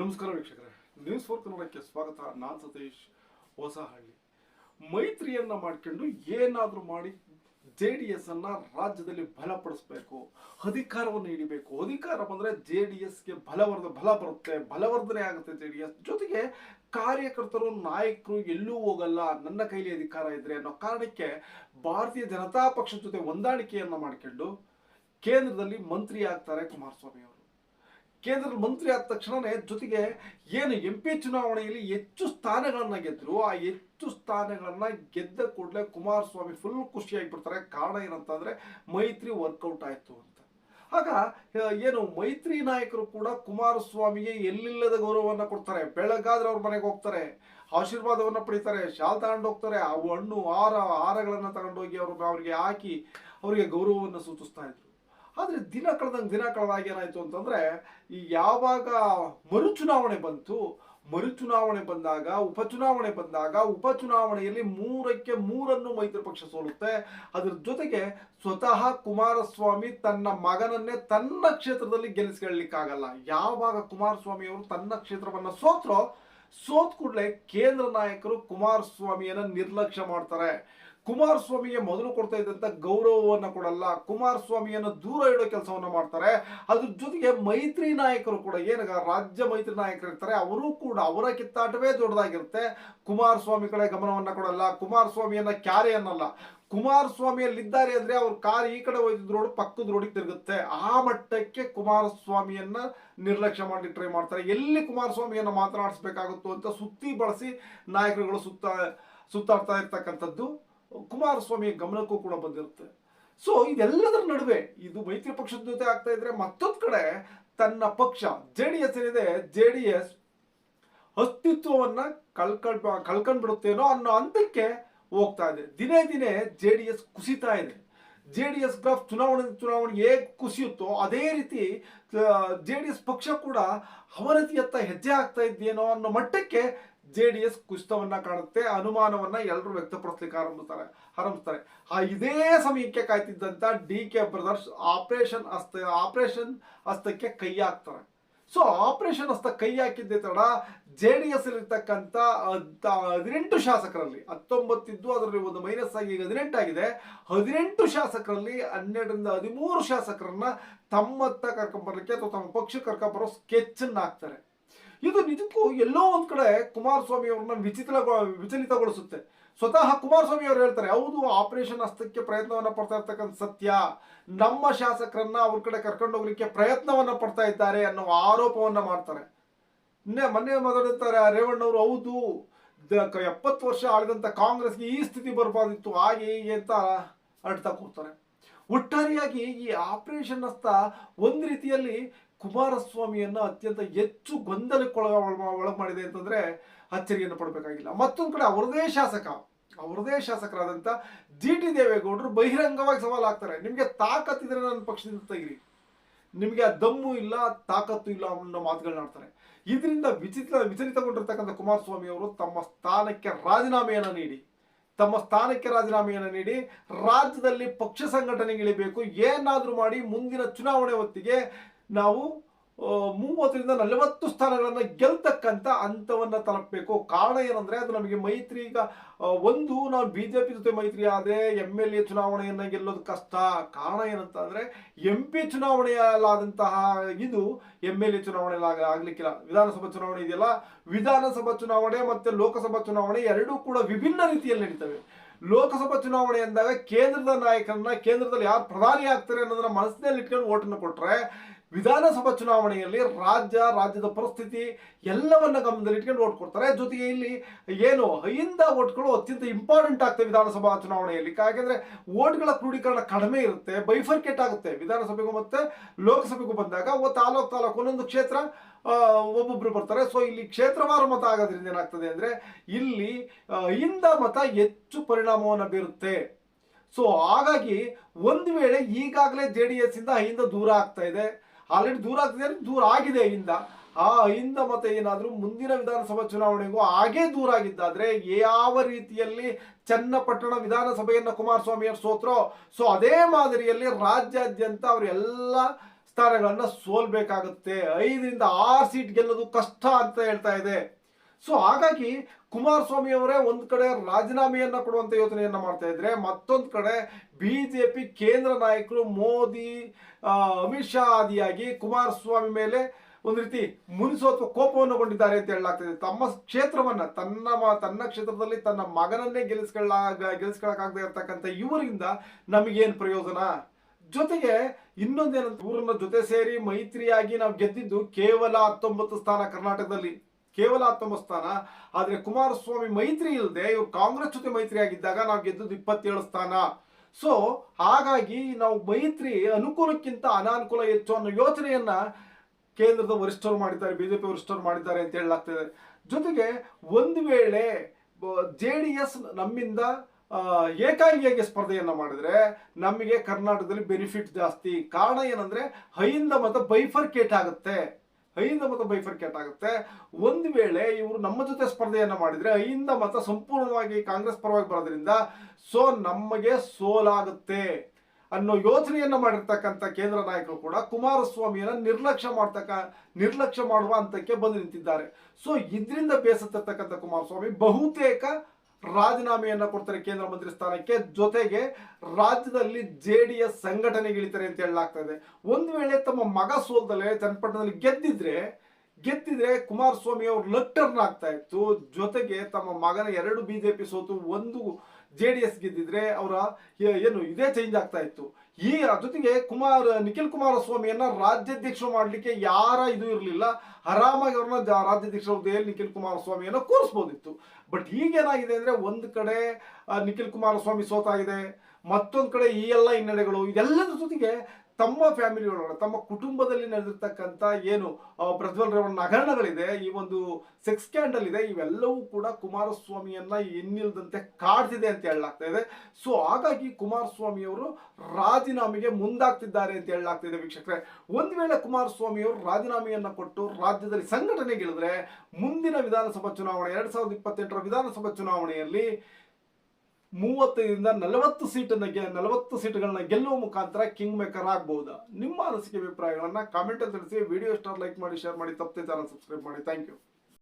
ನಮಸ್ಕಾರ ವೀಕ್ಷಕರೇ. News four ಕನ್ನಡಕ್ಕೆ ಸ್ವಾಗತ. ನಾನು ಸತೀಶ್. ಹೊಸಹಳ್ಳಿ ಮೈತ್ರಿಯನ್ನ ಮಾಡ್ಕೊಂಡು ಏನಾದರೂ ಮಾಡಿ ಜೆ ಡಿ ಎಸ್ ಅನ್ನ ರಾಜ್ಯದಲ್ಲಿ ಬಲಪಡಿಸ್ಬೇಕು. ಅಧಿಕಾರವನ್ನು ಹಿಡಿಬೇಕು. ಅಧಿಕಾರ ಬಂದ್ರೆ ಜೆ ಡಿ ಎಸ್ಗೆ ಬಲವರ್ಧ, ಬಲ ಬರುತ್ತೆ. ಬಲವರ್ಧನೆ ಆಗುತ್ತೆ ಜೆ ಡಿ ಎಸ್ ಜೊತೆಗೆ ಕಾರ್ಯಕರ್ತರು, ನಾಯಕರು ಎಲ್ಲೂ ಹೋಗಲ್ಲ. ನನ್ನ ಕೈಲಿ ಅಧಿಕಾರ ಇದ್ರೆ ಅನ್ನೋ ಕಾರಣಕ್ಕೆ ಭಾರತೀಯ ಜನತಾ ಪಕ್ಷದ ಜೊತೆ ಹೊಂದಾಣಿಕೆಯನ್ನ ಮಾಡ್ಕೊಂಡು ಕೇಂದ್ರದಲ್ಲಿ ಮಂತ್ರಿ ಆಗ್ತಾರೆ ಕುಮಾರಸ್ವಾಮಿ ಅವರು ಕೇಂದ್ರದ ಮಂತ್ರಿ ಆದ ತಕ್ಷಣನೇ ಜೊತೆಗೆ ಏನು ಎಂ ಪಿ ಚುನಾವಣೆಯಲ್ಲಿ ಹೆಚ್ಚು ಸ್ಥಾನಗಳನ್ನು ಗೆದ್ದರು ಆ ಹೆಚ್ಚು ಸ್ಥಾನಗಳನ್ನು ಗೆದ್ದ ಕೂಡಲೇ ಕುಮಾರಸ್ವಾಮಿ ಫುಲ್ ಖುಷಿಯಾಗಿ ಬಿಡ್ತಾರೆ ಕಾರಣ ಏನಂತಂದ್ರೆ ಮೈತ್ರಿ ವರ್ಕೌಟ್ ಆಯ್ತು ಅಂತ. ಆಗ ಏನು ಮೈತ್ರಿ ನಾಯಕರು ಕೂಡ ಕುಮಾರಸ್ವಾಮಿಗೆ ಎಲ್ಲಿಲ್ಲದ ಗೌರವವನ್ನು ಕೊಡ್ತಾರೆ? ಬೆಳಗಾದ್ರೆ ಅವ್ರ ಮನೆಗೆ ಹೋಗ್ತಾರೆ, ಆಶೀರ್ವಾದವನ್ನು ಪಡಿತಾರೆ, ಶಾಲ್ ತಗೊಂಡು ಹೋಗ್ತಾರೆ, ಆ ಹಣ್ಣು ಹಾರ ಹಾರಗಳನ್ನು ತಗೊಂಡೋಗಿ ಅವ್ರ ಅವರಿಗೆ ಹಾಕಿ ಅವರಿಗೆ ಗೌರವವನ್ನು ಸೂಚಿಸ್ತಾ ಇದ್ರು. ಆದರೆ ದಿನ ಕಳೆದಂಗೆ ದಿನ ಕಳೆದಾಗ ಏನಾಯಿತು ಅಂತಂದ್ರೆ, ಈ ಯಾವಾಗ ಮರುಚುನಾವಣೆ ಬಂತು, ಮರುಚುನಾವಣೆ ಬಂದಾಗ, ಉಪಚುನಾವಣೆ ಬಂದಾಗ, ಉಪಚುನಾವಣೆಯಲ್ಲಿ ಮೂರಕ್ಕೆ ಮೂರನ್ನು ಮೈತ್ರಿ ಪಕ್ಷ ಸೋಲುತ್ತೆ. ಅದರ ಜೊತೆಗೆ ಸ್ವತಃ ಕುಮಾರಸ್ವಾಮಿ ತನ್ನ ಮಗನನ್ನೇ ತನ್ನ ಕ್ಷೇತ್ರದಲ್ಲಿ ಗೆಲ್ಲಿಸ್ಕೊಳ್ಳಿಕ್ಕಾಗಲ್ಲ. ಯಾವಾಗ ಕುಮಾರಸ್ವಾಮಿ ಅವರು ತನ್ನ ಕ್ಷೇತ್ರವನ್ನು ಸೋತ್ರೋ, ಸೋತ್ ಕೂಡಲೇ ಕೇಂದ್ರ ನಾಯಕರು ಕುಮಾರಸ್ವಾಮಿಯನ್ನ ನಿರ್ಲಕ್ಷ್ಯ ಮಾಡ್ತಾರೆ. ಕುಮಾರಸ್ವಾಮಿಗೆ ಮೊದಲು ಕೊಡ್ತಾ ಇದ್ದಂಥ ಗೌರವವನ್ನು ಕೊಡಲ್ಲ, ಕುಮಾರಸ್ವಾಮಿಯನ್ನು ದೂರ ಇಡೋ ಕೆಲಸವನ್ನು ಮಾಡ್ತಾರೆ. ಅದ್ರ ಜೊತೆಗೆ ಮೈತ್ರಿ ನಾಯಕರು ಕೂಡ ಏನಾಗ ರಾಜ್ಯ ಮೈತ್ರಿ ನಾಯಕರು ಇರ್ತಾರೆ ಅವರು ಕೂಡ ಅವರ ಕಿತ್ತಾಟವೇ ದೊಡ್ಡದಾಗಿರುತ್ತೆ. ಕುಮಾರಸ್ವಾಮಿ ಕಡೆ ಗಮನವನ್ನು ಕೊಡಲ್ಲ, ಕುಮಾರಸ್ವಾಮಿಯನ್ನು ಕ್ಯಾರೆ ಅನ್ನಲ್ಲ. ಕುಮಾರಸ್ವಾಮಿಯಲ್ಲಿದ್ದಾರೆ ಅಂದರೆ ಅವ್ರ ಕಾರ್ ಈ ಕಡೆ ಹೋಯ್ತಿದ್ ರೋಡ್ ಪಕ್ಕದ ರೋಡಿಗೆ ತಿರುಗುತ್ತೆ. ಆ ಮಟ್ಟಕ್ಕೆ ಕುಮಾರಸ್ವಾಮಿಯನ್ನ ನಿರ್ಲಕ್ಷ್ಯ ಮಾಡಿ ಟ್ರೈ ಮಾಡ್ತಾರೆ. ಎಲ್ಲಿ ಕುಮಾರಸ್ವಾಮಿಯನ್ನು ಮಾತನಾಡಿಸ್ಬೇಕಾಗುತ್ತೋ ಅಂತ ಸುತ್ತಿ ಬಳಸಿ ನಾಯಕರುಗಳು ಸುತ್ತ, ಸುತ್ತಾಡ್ತಾ ಇರ್ತಕ್ಕಂಥದ್ದು ಕುಮಾರಸ್ವಾಮಿಯ ಗಮನಕ್ಕೂ ಕೂಡ ಬಂದಿರುತ್ತೆ. ಸೊ ಇದೆಲ್ಲದರ ನಡುವೆ ಇದು ಮೈತ್ರಿ ಪಕ್ಷದ ಜೊತೆ ಆಗ್ತಾ ಇದ್ರೆ ಮತ್ತೊಂದು ಕಡೆ ತನ್ನ ಪಕ್ಷ ಜೆ ಡಿ ಎಸ್ ಏನಿದೆ ಜೆ ಡಿ ಎಸ್ ಅಸ್ತಿತ್ವವನ್ನ ಕಳ್ಕೊಂಡ್ ಕಳ್ಕೊಂಡ್ ಬಿಡುತ್ತೇನೋ ಅನ್ನೋ ಹಂತಕ್ಕೆ ಹೋಗ್ತಾ ಇದೆ. ದಿನೇ ದಿನೇ ಜೆ ಡಿ ಎಸ್ ಕುಸಿತಾ ಇದೆ. ಜೆ ಡಿ ಎಸ್ ಗ್ರಾಫ್ ಚುನಾವಣೆ ಚುನಾವಣೆ ಹೇಗೆ ಕುಸಿಯುತ್ತೋ ಅದೇ ರೀತಿ ಜೆ ಡಿ ಎಸ್ ಪಕ್ಷ ಕೂಡ ಅವನತಿಯತ್ತ ಹೆಜ್ಜೆ ಆಗ್ತಾ ಇದೆಯೇನೋ ಅನ್ನೋ ಮಟ್ಟಕ್ಕೆ ಜೆ ಡಿ ಎಸ್ ಕುಸಿತವನ್ನ ಕಾಣುತ್ತೆ, ಅನುಮಾನವನ್ನ ಎಲ್ಲರೂ ವ್ಯಕ್ತಪಡಿಸ್ಲಿಕ್ಕೆ ಆರಂಭಿಸ್ತಾರೆ ಆರಂಭಿಸ್ತಾರೆ. ಆ ಇದೇ ಸಮಯಕ್ಕೆ ಕಾಯ್ತಿದ್ದಂತ D K brothers operation Hasta operation ಹಸ್ತಕ್ಕೆ ಕೈ ಹಾಕ್ತಾರೆ. ಸೊ ಆಪರೇಷನ್ ಹಸ್ತ ಕೈ ಹಾಕಿದ್ದೆ ತಡ ಜೆ ಡಿ ಎಸ್ ಇರ್ತಕ್ಕಂಥ ಹದಿನೆಂಟು ಶಾಸಕರಲ್ಲಿ, ಹತ್ತೊಂಬತ್ತಿದ್ದು ಅದರಲ್ಲಿ ಒಂದು ಮೈನಸ್ ಆಗಿ ಈಗ ಹದಿನೆಂಟು ಆಗಿದೆ, ಹದಿನೆಂಟು ಶಾಸಕರಲ್ಲಿ ಹನ್ನೆರಡರಿಂದ ಹದಿಮೂರು ಶಾಸಕರನ್ನ ತಮ್ಮತ್ತ ಕರ್ಕೊಂಬರ್ಲಿಕ್ಕೆ ಅಥವಾ ತಮ್ಮ ಪಕ್ಷ ಕರ್ಕೊಂಬರೋ ಸ್ಕೆಚ್ ಅನ್ನ ಹಾಕ್ತಾರೆ. ಇದು ನಿಜಕ್ಕೂ ಎಲ್ಲೋ ಒಂದ್ ಕಡೆ ಕುಮಾರಸ್ವಾಮಿ ಅವ್ರನ್ನ ವಿಚಿತ್ರ ವಿಚಲಿತಗೊಳಿಸುತ್ತೆ. ಸ್ವತಃ ಕುಮಾರಸ್ವಾಮಿ ಅವರು ಹೇಳ್ತಾರೆ, ಹೌದು, ಆಪರೇಷನ್ ಹಸ್ತಕ್ಕೆ ಪ್ರಯತ್ನವನ್ನ ಪಡ್ತಾ ಇರ್ತಕ್ಕಂಥ ಸತ್ಯ. ನಮ್ಮ ಶಾಸಕರನ್ನ ಅವ್ರ ಕಡೆ ಕರ್ಕೊಂಡು ಹೋಗ್ಲಿಕ್ಕೆ ಪ್ರಯತ್ನವನ್ನ ಪಡ್ತಾ ಇದ್ದಾರೆ ಅನ್ನೋ ಆರೋಪವನ್ನ ಮಾಡ್ತಾರೆ. ಮೊನ್ನೆ ರೇವಣ್ಣ ರೇವಣ್ಣವರು, ಹೌದು ಎಪ್ಪತ್ತು ವರ್ಷ ಆಳಿದಂತ ಕಾಂಗ್ರೆಸ್ಗೆ ಈ ಸ್ಥಿತಿ ಬರಬಾರ್ದಿತ್ತು, ಹಾಗೆ ಹೀಗೆ ಅಂತ ಅಡ್ತಾ ಕೂರ್ತಾರೆ. ಒಟ್ಟಾರೆಯಾಗಿ ಈ ಆಪರೇಷನ್ ಹಸ್ತ ಒಂದು ರೀತಿಯಲ್ಲಿ ಕುಮಾರಸ್ವಾಮಿಯನ್ನ ಅತ್ಯಂತ ಹೆಚ್ಚು ಗೊಂದಲಕ್ಕೊಳಗ ಒಳಗೆ ಮಾಡಿದೆ ಅಂತಂದ್ರೆ ಅಚ್ಚರಿಯನ್ನು ಪಡಬೇಕಾಗಿಲ್ಲ ಮತ್ತೊಂದು ಕಡೆ ಅವರದೇ ಶಾಸಕ, ಅವರದೇ ಶಾಸಕರಾದಂಥ ಜಿ ಟಿ ದೇವೇಗೌಡರು ಬಹಿರಂಗವಾಗಿ ಸವಾಲು ಹಾಕ್ತಾರೆ. ನಿಮಗೆ ತಾಕತ್ತಿದ್ರೆ ನನ್ನ ಪಕ್ಷದಿಂದ ತೆಗಿರಿ. ನಿಮಗೆ ಆ ದಮ್ಮು ಇಲ್ಲ, ತಾಕತ್ತು ಇಲ್ಲ ಅನ್ನೋ ಮಾತುಗಳನ್ನ ಆಡ್ತಾರೆ. ಇದರಿಂದ ವಿಚಿತ್ರ ವಿಚಲಿತಗೊಂಡಿರ್ತಕ್ಕಂಥ ಕುಮಾರಸ್ವಾಮಿ ಅವರು ತಮ್ಮ ಸ್ಥಾನಕ್ಕೆ ರಾಜೀನಾಮೆಯನ್ನು ನೀಡಿ. ತಮ್ಮ ಸ್ಥಾನಕ್ಕೆ ರಾಜೀನಾಮೆಯನ್ನು ನೀಡಿ, ರಾಜ್ಯದಲ್ಲಿ ಪಕ್ಷ ಸಂಘಟನೆಗೆ ಇಳಿಬೇಕು ಏನಾದರೂ ಮಾಡಿ ಮುಂದಿನ ಚುನಾವಣೆ ಹೊತ್ತಿಗೆ ನಾವು ಮೂವತ್ತರಿಂದ ನಲವತ್ತು ಸ್ಥಾನಗಳನ್ನು ಗೆಲ್ತಕ್ಕಂಥ ಹಂತವನ್ನು ತಲುಪಬೇಕು. ಕಾರಣ ಏನಂದ್ರೆ, ಅದು ನಮಗೆ ಮೈತ್ರಿ ಈಗ ಒಂದು, ನಾವು ಬಿಜೆಪಿ ಜೊತೆ ಮೈತ್ರಿ ಆದರೆ ಎಂ ಎಲ್ ಎ ಚುನಾವಣೆಯನ್ನು ಗೆಲ್ಲೋದು ಕಷ್ಟ. ಕಾರಣ ಏನಂತ ಅಂದ್ರೆ ಎಂ ಪಿ ಚುನಾವಣೆಯಲ್ಲಾದಂತಹ, ಇದು ಎಂ ಎಲ್ ಎ ಚುನಾವಣೆ ಆಗಲಿಕ್ಕಿಲ್ಲ. ವಿಧಾನಸಭಾ ಚುನಾವಣೆ ಇದೆಯಲ್ಲ, ವಿಧಾನಸಭಾ ಚುನಾವಣೆ ಮತ್ತೆ ಲೋಕಸಭಾ ಚುನಾವಣೆ ಎರಡೂ ಕೂಡ ವಿಭಿನ್ನ ರೀತಿಯಲ್ಲಿ ನಡೀತವೆ. ಲೋಕಸಭಾ ಚುನಾವಣೆ ಅಂದಾಗ ಕೇಂದ್ರದ ನಾಯಕರನ್ನ ಕೇಂದ್ರದಲ್ಲಿ ಯಾರು ಪ್ರಧಾನಿ ಆಗ್ತಾರೆ ಅನ್ನೋದನ್ನ ಮನಸ್ಸಿನಲ್ಲಿ ಇಟ್ಕೊಂಡು ಓಟನ್ನು ಕೊಟ್ರೆ ವಿಧಾನಸಭಾ ಚುನಾವಣೆಯಲ್ಲಿ ರಾಜ್ಯ, ರಾಜ್ಯದ ಪರಿಸ್ಥಿತಿ ಎಲ್ಲವನ್ನ ಗಮನದಲ್ಲಿ ಇಟ್ಕೊಂಡು ಓಟ್ ಕೊಡ್ತಾರೆ. ಜೊತೆಗೆ ಇಲ್ಲಿ ಏನು ಅಹಿಂದ ಓಟ್ಗಳು ಅತ್ಯಂತ ಇಂಪಾರ್ಟೆಂಟ್ ಆಗ್ತವೆ ವಿಧಾನಸಭಾ ಚುನಾವಣೆಯಲ್ಲಿ. ಯಾಕೆಂದ್ರೆ ಓಟ್ಗಳ ಕ್ರೋಢೀಕರಣ ಕಡಿಮೆ ಇರುತ್ತೆ ಬೈಫರ್ಕೇಟ್ ಆಗುತ್ತೆ. ವಿಧಾನಸಭೆಗೂ ಮತ್ತೆ ಲೋಕಸಭೆಗೂ ಬಂದಾಗ ತಾಲೂಕು ತಾಲೂಕು ಒಂದೊಂದು ಕ್ಷೇತ್ರ ಒಬ್ಬೊಬ್ರು ಬರ್ತಾರೆ. ಸೊ ಇಲ್ಲಿ ಕ್ಷೇತ್ರವಾರು ಮತ ಆಗೋದ್ರಿಂದ ಏನಾಗ್ತದೆ ಅಂದ್ರೆ ಇಲ್ಲಿ ಇಂದ ಮತ ಹೆಚ್ಚು ಪರಿಣಾಮವನ್ನು ಬೀರುತ್ತೆ. ಸೊ ಹಾಗಾಗಿ ಒಂದು ವೇಳೆ ಈಗಾಗಲೇ ಜೆ ಡಿ ಎಸ್ ಇಂದ ಅಹಿಂದ ದೂರ ಆಗ್ತಾ ಇದೆ. ಆಲ್ರೆಡಿ ದೂರ ಆಗ್ತಿದೆ ಅಂದ್ರೆ ದೂರ ಆಗಿದೆ ಅಹಿಂದ ಆ ಅಹಿಂದ ಮತ್ತೆ ಏನಾದರೂ ಮುಂದಿನ ವಿಧಾನಸಭಾ ಚುನಾವಣೆಗೂ ಹಾಗೇ ದೂರ ಆಗಿದ್ದಾದ್ರೆ ಯಾವ ರೀತಿಯಲ್ಲಿ ಚನ್ನಪಟ್ಟಣ ವಿಧಾನಸಭೆಯನ್ನ ಕುಮಾರಸ್ವಾಮಿ ಅವರು ಸೋತ್ರೋ, ಸೊ ಅದೇ ಮಾದರಿಯಲ್ಲಿ ರಾಜ್ಯಾದ್ಯಂತ ಅವರೆಲ್ಲ ಸ್ಥಾನಗಳನ್ನು ಸೋಲ್ಬೇಕಾಗುತ್ತೆ. ಐದರಿಂದ ಆರು ಸೀಟ್ ಗೆಲ್ಲೋದು ಕಷ್ಟ ಅಂತ ಹೇಳ್ತಾ ಇದೆ. ಸೊ ಹಾಗಾಗಿ ಕುಮಾರಸ್ವಾಮಿ ಅವರೇ ಒಂದ್ ಕಡೆ ರಾಜೀನಾಮೆಯನ್ನ ಕೊಡುವಂತ ಯೋಚನೆಯನ್ನ ಮಾಡ್ತಾ ಇದ್ರೆ ಮತ್ತೊಂದ್ ಕಡೆ ಬಿಜೆಪಿ ಕೇಂದ್ರ ನಾಯಕರು ಮೋದಿ ಅಮಿತ್ ಶಾ ಆದಿಯಾಗಿ ಕುಮಾರಸ್ವಾಮಿ ಮೇಲೆ ಒಂದು ರೀತಿ ಮುನಿಸೋ ಅಥವಾ ಕೋಪವನ್ನು ಕೊಂಡಿದ್ದಾರೆ ಅಂತ ಹೇಳಲಾಗ್ತದೆ ತಮ್ಮ ಕ್ಷೇತ್ರವನ್ನ, ತನ್ನ ತನ್ನ ಕ್ಷೇತ್ರದಲ್ಲಿ ತನ್ನ ಮಗನನ್ನೇ ಗೆಲ್ಲಿಸ್ಕೊಳ್ಳ ಗೆಲ್ಲಿಸ್ಕೊಳಕಾಗದೆ ಇರ್ತಕ್ಕಂಥ ಇವರಿಂದ ನಮಗೇನು ಪ್ರಯೋಜನ? ಜೊತೆಗೆ ಇನ್ನೊಂದೇನಂತ ಊರನ್ನ ಜೊತೆ ಸೇರಿ ಮೈತ್ರಿಯಾಗಿ ನಾವು ಗೆದ್ದಿದ್ದು ಕೇವಲ ಹತ್ತೊಂಬತ್ತು ಸ್ಥಾನ ಕರ್ನಾಟಕದಲ್ಲಿ. ಕೇವಲ ಆತ್ಮಸ್ಥಾನ ಆದರೆ ಕುಮಾರಸ್ವಾಮಿ ಮೈತ್ರಿ ಇಲ್ಲದೆ ಇವರು ಕಾಂಗ್ರೆಸ್ ಜೊತೆ ಮೈತ್ರಿ ಆಗಿದ್ದಾಗ ನಾವು ಗೆದ್ದದ್ದು ಇಪ್ಪತ್ತೇಳು ಸ್ಥಾನ. ಸೊ ಹಾಗಾಗಿ ನಾವು ಮೈತ್ರಿ ಅನುಕೂಲಕ್ಕಿಂತ ಅನಾನುಕೂಲ ಹೆಚ್ಚು ಅನ್ನೋ ಯೋಚನೆಯನ್ನ ಕೇಂದ್ರದ ವರಿಷ್ಠರು ಮಾಡಿದ್ದಾರೆ, ಬಿಜೆಪಿ ವರಿಷ್ಠರು ಮಾಡಿದ್ದಾರೆ ಅಂತ ಹೇಳಲಾಗ್ತದೆ. ಜೊತೆಗೆ ಒಂದು ವೇಳೆ ಜೆ ಡಿ ಎಸ್ ನಮ್ಮಿಂದ ಏಕಾಂಗಿಯಾಗಿ ಸ್ಪರ್ಧೆಯನ್ನ ಮಾಡಿದ್ರೆ ನಮಗೆ ಕರ್ನಾಟಕದಲ್ಲಿ ಬೆನಿಫಿಟ್ ಜಾಸ್ತಿ. ಕಾರಣ ಏನಂದ್ರೆ ಹೈಯಿಂದ ಮತ ಬೈಫರ್ಕೇಟ್ ಆಗುತ್ತೆ. ಐಂದ ಮತ ಬೈಫರ್ಕೇಟ್ ಆಗುತ್ತೆ. ಒಂದು ವೇಳೆ ಇವರು ನಮ್ಮ ಜೊತೆ ಸ್ಪರ್ಧೆಯನ್ನ ಮಾಡಿದ್ರೆ ಐಂದ ಮತ ಸಂಪೂರ್ಣವಾಗಿ ಕಾಂಗ್ರೆಸ್ ಪರವಾಗಿ ಬರೋದ್ರಿಂದ ಸೊ ನಮಗೆ ಸೋಲಾಗುತ್ತೆ ಅನ್ನೋ ಯೋಚನೆಯನ್ನು ಮಾಡಿರ್ತಕ್ಕಂಥ ಕೇಂದ್ರ ನಾಯಕರು ಕೂಡ ಕುಮಾರಸ್ವಾಮಿಯನ್ನ ನಿರ್ಲಕ್ಷ್ಯ ಮಾಡ್ತಕ್ಕ, ನಿರ್ಲಕ್ಷ್ಯ ಮಾಡುವ ಹಂತಕ್ಕೆ ಬಂದು ನಿಂತಿದ್ದಾರೆ. ಸೊ ಇದರಿಂದ ಬೇಸತ್ತಿರ್ತಕ್ಕಂಥ ಕುಮಾರಸ್ವಾಮಿ ಬಹುತೇಕ ರಾಜೀನಾಮೆಯನ್ನ ಕೊಡ್ತಾರೆ ಕೇಂದ್ರ ಮಂತ್ರಿ ಸ್ಥಾನಕ್ಕೆ. ಜೊತೆಗೆ ರಾಜ್ಯದಲ್ಲಿ ಜೆ ಡಿ ಎಸ್ ಸಂಘಟನೆಗೆ ಇಳಿತಾರೆ ಅಂತ ಇದೆ. ಒಂದು ವೇಳೆ ತಮ್ಮ ಮಗ ಸೋಲ್ದಲ್ಲೇ ಚನ್ನಪಟ್ಟಣದಲ್ಲಿ ಗೆದ್ದಿದ್ರೆ ಗೆದ್ದಿದ್ರೆ ಕುಮಾರಸ್ವಾಮಿ ಅವರು ಲಟ್ಟರ್ನ್ ಆಗ್ತಾ ಇತ್ತು. ಜೊತೆಗೆ ತಮ್ಮ ಮಗನ ಎರಡು ಬಿಜೆಪಿ ಸೋತು, ಒಂದು ಜೆ ಡಿ ಎಸ್ ಗೆದ್ದಿದ್ರೆ ಅವರ ಏನು ಇದೇ ಚೇಂಜ್ ಆಗ್ತಾ ಇತ್ತು. ಈ ಜೊತೆಗೆ ಕುಮಾರ್, ನಿಖಿಲ್ ಕುಮಾರಸ್ವಾಮಿಯನ್ನ ರಾಜ್ಯಾಧ್ಯಕ್ಷರು ಮಾಡಲಿಕ್ಕೆ ಯಾರ ಇದು ಇರಲಿಲ್ಲ. ಆರಾಮಾಗಿ ಅವ್ರನ್ನ ರಾಜ್ಯಾಧ್ಯಕ್ಷರ ಹುದ್ದೆಯಲ್ಲಿ ನಿಖಿಲ್ ಕುಮಾರಸ್ವಾಮಿಯನ್ನ ಕೂರಿಸ್ಬೋದಿತ್ತು. ಬಟ್ ಈಗೇನಾಗಿದೆ ಅಂದ್ರೆ ಒಂದು ಕಡೆ ನಿಖಿಲ್ ಕುಮಾರಸ್ವಾಮಿ ಸೋತಾಗಿದೆ. ಮತ್ತೊಂದು ಕಡೆ ಈ ಎಲ್ಲ ಹಿನ್ನಡೆಗಳು ಇದೆಲ್ಲದ ಜೊತೆಗೆ ತಮ್ಮ ಫ್ಯಾಮಿಲಿ ಒಳಗಡೆ ತಮ್ಮ ಕುಟುಂಬದಲ್ಲಿ ನಡೆದಿರ್ತಕ್ಕಂಥ ಏನು ಪ್ರಜ್ವಲ್ ರೇವಣ್ಣ ಹಗರಣಗಳಿದೆ ಈ ಒಂದು ಸೆಕ್ಸ್ ಸ್ಕ್ಯಾಂಡಲ್ ಇದೆ, ಇವೆಲ್ಲವೂ ಕೂಡ ಕುಮಾರಸ್ವಾಮಿಯನ್ನ ಇನ್ನಿಲ್ದಂತೆ ಕಾಡ್ತಿದೆ ಅಂತ ಹೇಳಲಾಗ್ತಾ ಇದೆ. ಸೊ ಹಾಗಾಗಿ ಕುಮಾರಸ್ವಾಮಿ ಅವರು ರಾಜೀನಾಮೆಗೆ ಮುಂದಾಗ್ತಿದ್ದಾರೆ ಅಂತ ಹೇಳಲಾಗ್ತಾ ಇದೆ ವೀಕ್ಷಕರೇ. ಒಂದ್ ವೇಳೆ ಕುಮಾರಸ್ವಾಮಿ ಅವರು ರಾಜೀನಾಮೆಯನ್ನ ಕೊಟ್ಟು ರಾಜ್ಯದಲ್ಲಿ ಸಂಘಟನೆಗಿಳಿದ್ರೆ ಮುಂದಿನ ವಿಧಾನಸಭಾ ಚುನಾವಣೆ, ಎರಡ್ ಸಾವಿರದ ಇಪ್ಪತ್ತೆಂಟರ ವಿಧಾನಸಭಾ ಚುನಾವಣೆಯಲ್ಲಿ ಮೂವತ್ತೈದರಿಂದ ನಲವತ್ತು ಸೀಟನ್ನ ಗೆ ನಲವತ್ತು ಸೀಟ್ಗಳನ್ನ ಗೆಲ್ಲುವ ಮುಖಾಂತರ ಕಿಂಗ್ ಮೇಕರ್ ಆಗ್ಬಹುದಾ? ನಿಮ್ಮ ಅನಿಸಿಕೆ ಅಭಿಪ್ರಾಯಗಳನ್ನ ಕಾಮೆಂಟ್ ತಿಳಿಸಿ. ವಿಡಿಯೋ ಸ್ಟಾರ್ ಲೈಕ್ ಮಾಡಿ ಶೇರ್ ಮಾಡಿ ಚಾನಲ್ ಸಬ್ಸ್ಕ್ರೈಬ್ ಮಾಡಿ. Thank you